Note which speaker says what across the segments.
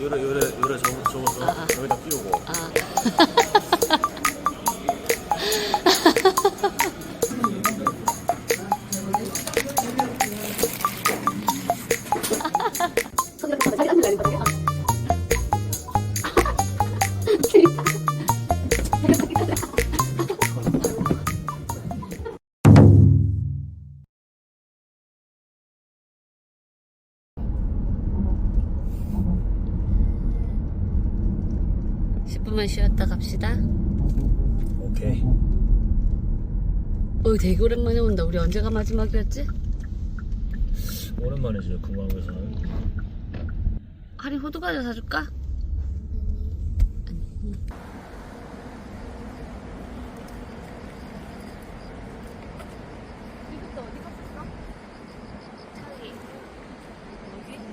Speaker 1: 요래 요래 요래 적- 적어서
Speaker 2: 아.
Speaker 1: 여기다 끼우고
Speaker 2: 아. 십분만 쉬었다 갑시다.
Speaker 1: 오케이
Speaker 2: 어, 되게 오랜만에 온다. 우리 언제가 마지막이었지?
Speaker 1: 오랜만이지 금강에서는
Speaker 2: 하리 호두 과자 사줄까?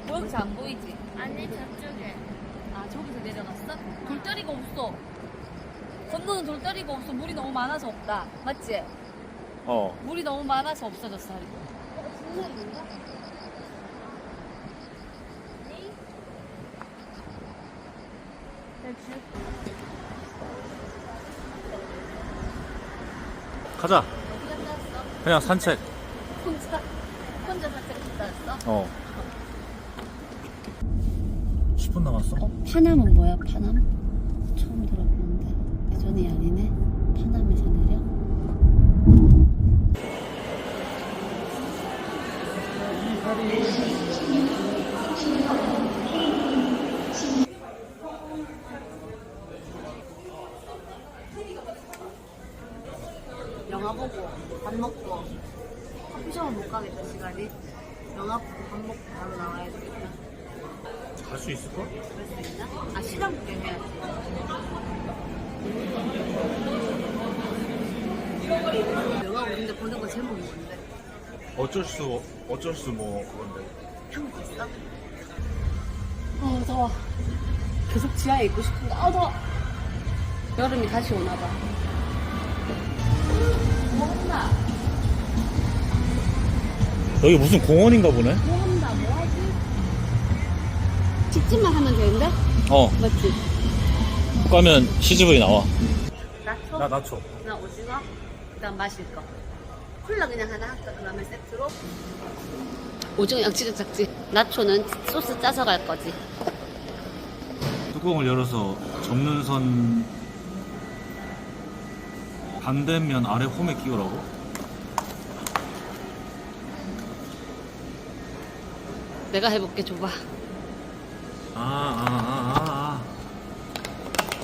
Speaker 2: 여기서 안 보이지?
Speaker 3: 아니 저쪽에
Speaker 2: 아 저기서 내려갔어? 돌다리가 없어 건너는 돌다리가 없어 물이 너무 많아서 없다 맞지?
Speaker 1: 어
Speaker 2: 물이 너무 많아서 없어졌어 하리
Speaker 1: 가자
Speaker 2: 어디 갔다 왔어?
Speaker 1: 그냥 산책
Speaker 2: 혼자 혼자 산책 갔다 왔어?
Speaker 1: 어10 분 남았어?
Speaker 2: 어, 파남은 뭐야, 파남? 처음 들어보는데. 예전이 아니네. 파남에서 내려? 영화 보고 밥 먹고 커피숍은 못 가겠다 시간이 영화 보고 밥 먹고 바로 나와야 되겠다
Speaker 1: 갈 수 있을까?
Speaker 2: 그럴 수 있나? 아 시장 구경해야지 영화 우리인데 보는 거 제목이 뭔데?
Speaker 1: 어쩔 수 어쩔 수 뭐 그건데
Speaker 2: 한국 봤어? 어 더워 계속 지하에 있고 싶은데 아 더워 여름이 다시 오나 봐
Speaker 1: 여기 무슨 공원인가 보네?
Speaker 2: 직진만 하면 되는데?
Speaker 1: 어
Speaker 2: 맞지?
Speaker 1: 가면 CGV 나와
Speaker 2: 나초?
Speaker 1: 나 나초
Speaker 2: 나 오징어, 그다음 마실 거. 콜라 그냥 하나 할까? 그러면 세트로. 오징어 양치는 작지. 나초는 소스 짜서 갈 거지.
Speaker 1: 뚜껑을 열어서 접는 선 반대면 아래 홈에 끼우라고?
Speaker 2: 내가 해볼게 줘봐.
Speaker 1: 아, 아아아아아아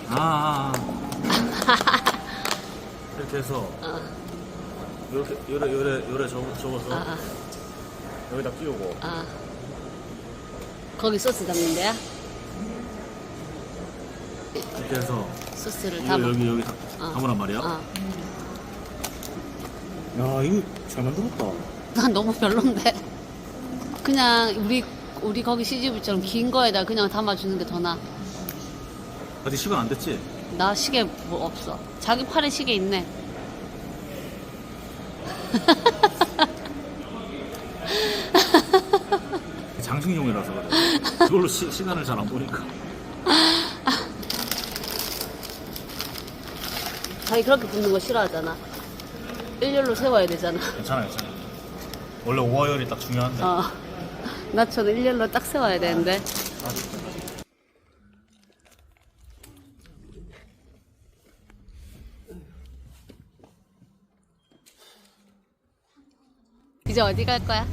Speaker 1: 아, 아, 아. 이렇게 해서
Speaker 2: 어,
Speaker 1: 요렇게 요래 요래 요래 적- 적어서
Speaker 2: 아,
Speaker 1: 여기다 끼우고
Speaker 2: 아, 아. 거기 소스 담는 데야?
Speaker 1: 이렇게 해서
Speaker 2: 소스를
Speaker 1: 이거
Speaker 2: 담아.
Speaker 1: 여기 여기 다-
Speaker 2: 어.
Speaker 1: 담으란 말이야?
Speaker 2: 어.
Speaker 1: 야 이거 잘 만들었다
Speaker 2: 난 너무 별론데. 그냥 우리 우리 거기 CGV처럼 긴 거에다 그냥 담아주는 게 더 나.
Speaker 1: 아직 시간 안 됐지?
Speaker 2: 나 시계 뭐 없어. 자기 팔에 시계 있네.
Speaker 1: 장식용이라서 그래 그걸로 시, 시간을 잘 안 보니까
Speaker 2: 자기 그렇게 붙는 거 싫어하잖아. 일렬로 세워야 되잖아.
Speaker 1: 괜찮아 괜찮아 원래 오화열이 딱 중요한데
Speaker 2: 어. 나처럼 일렬로 딱 세워야 되는데.
Speaker 1: 아,
Speaker 2: 이제 어디 갈 거야?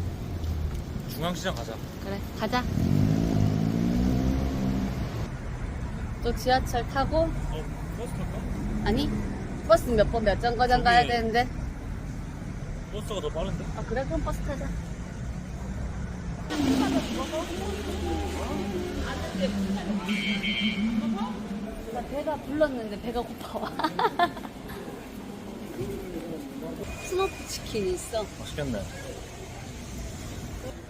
Speaker 1: 중앙시장 가자
Speaker 2: 그래, 가자. 또 지하철 타고,
Speaker 1: 어 버스 탈까?
Speaker 2: 아니, 버스 몇 번 몇 정거장 가야 되는데.
Speaker 1: 버스가 더 빠른데?
Speaker 2: 아, 그래? 그럼 버스 타자. 나 배가 불렀는데 배가 고파와. 스모크 치킨이 있어.
Speaker 1: 맛있겠네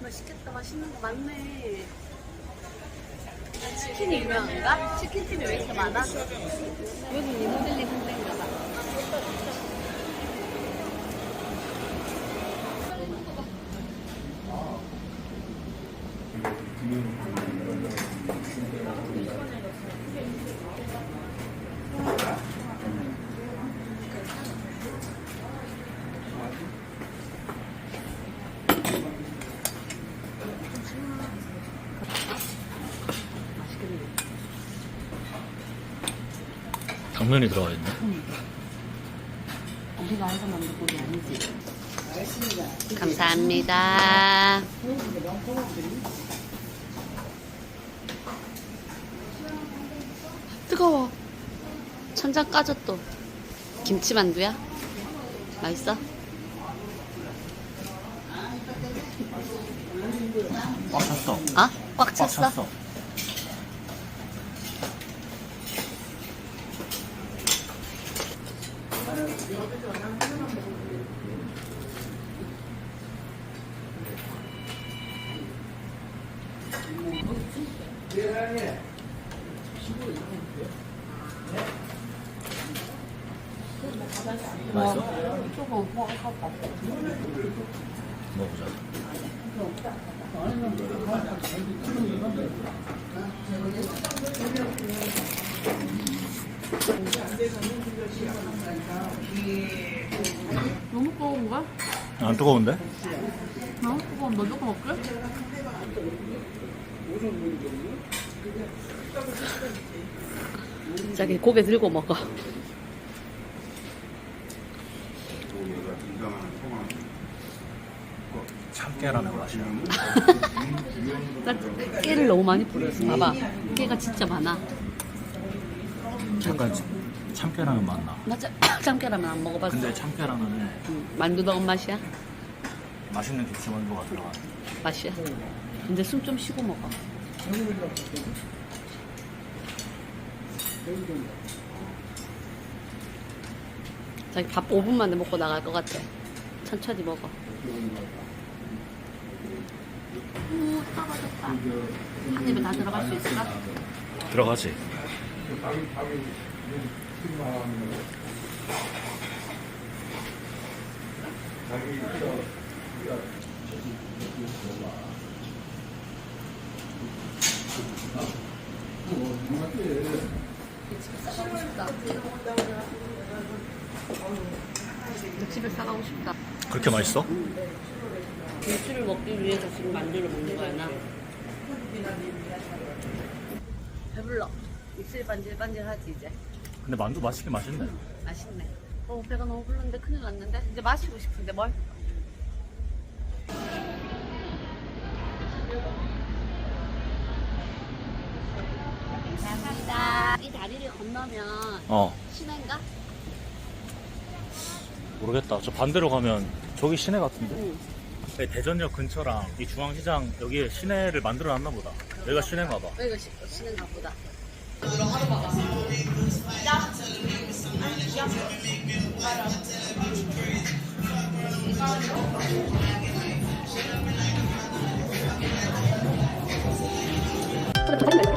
Speaker 2: 맛있겠다. 맛있는 거 많네. 치킨이 유명한가? 치킨집이 왜 이렇게 많아? 여기 리모델링 한대인가 봐.
Speaker 1: 당면이 들어가 있네.
Speaker 2: 감사합니다. 감사합니다. 뜨거워. 천장 까졌또. 김치만두야? 맛있어?
Speaker 1: 꽉 찼어.
Speaker 2: 아?
Speaker 1: 꽉꽉
Speaker 2: 찼어?
Speaker 1: 찼어. 맛있어? 먹어보자.
Speaker 3: 너무 뜨거운가?
Speaker 1: 안 뜨거운데?
Speaker 3: 너무 뜨거운 너 조금 먹게?
Speaker 2: 자기 고개 들고 먹어.
Speaker 1: 참 깨라는 맛이야.
Speaker 2: 나 깨를 너무 많이 뿌렸어. 봐봐. 깨가 진짜 많아.
Speaker 1: 잠깐 참깨라는 맛 나.
Speaker 2: 맞아. 참깨라면 안 먹어봤어.
Speaker 1: 근데 참깨라는
Speaker 2: 음, 만두 넣은 맛이야?
Speaker 1: 맛있는 김치만두가 들어가.
Speaker 2: 맛이야. 근데 숨 좀 쉬고 먹어. 자기 밥 5분 만에 먹고 나갈 것 같아. 천천히 먹어. 오, 따가졌다. 한 입에 다 들어갈 수 있을까?
Speaker 1: 들어가지.
Speaker 2: 집에 싸가고 싶다.
Speaker 1: 그렇게 맛있어?
Speaker 2: 김치를 먹기 위해서 지금 만두를 먹는 거야, 나. 배불러. 입술 반질반질하지, 이제.
Speaker 1: 근데 만두 맛있긴 맛있네.
Speaker 2: 맛있네. 어, 배가 너무 불렀는데 큰일 났는데? 이제 마시고 싶은데 뭘? 감사합니다. 이 다리를 건너면
Speaker 1: 어.
Speaker 2: 시내인가?
Speaker 1: 모르겠다. 저 반대로 가면 저기 시내 같은데.
Speaker 2: 응.
Speaker 1: 대전역 근처랑 이 중앙시장 여기에 시내를 만들어 놨나 보다. 여기가 시내인가 봐.
Speaker 2: 여기가 시, 시내인가 보다.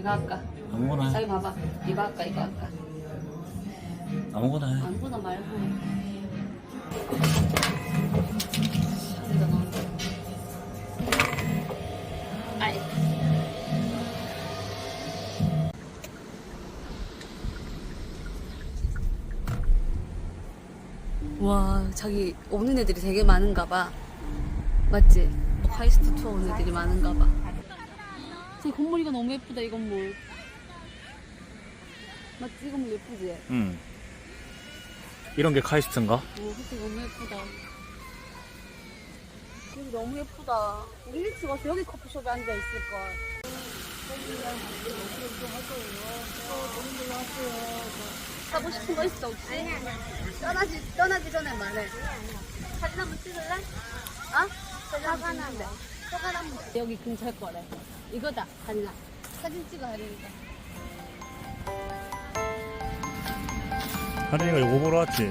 Speaker 2: 이거 할까?
Speaker 1: 아무거나 해.
Speaker 2: 자기 봐봐. 이거 할까? 이거 할까?
Speaker 1: 아무거나 해.
Speaker 2: 아무거나 말고. 여기다 넣어. 아이. 와, 자기 오는 애들이 되게 많은가 봐. 맞지? 뭐 카이스트 투어 오는 애들이 많은가 봐. 저 건물이가 너무 예쁘다, 이 건물. 맞지? 이 건물 예쁘지?
Speaker 1: 응. 이런 게 카이스트인가?
Speaker 2: 오, 그치, 너무 예쁘다. 여기 너무 예쁘다. 우리 일찍 와서 여기 커피숍에 앉아 있을걸. 하고 싶은 거 있어, 혹시? 떠나지, 떠나기 전에 말해. 사진 한번 찍을래? 어? 사진 한번 찍는데. 여기 근처에 거래. 이거다, 하진아. 사진 찍어야 되니까.
Speaker 1: 하린이가 이거 보러 왔지?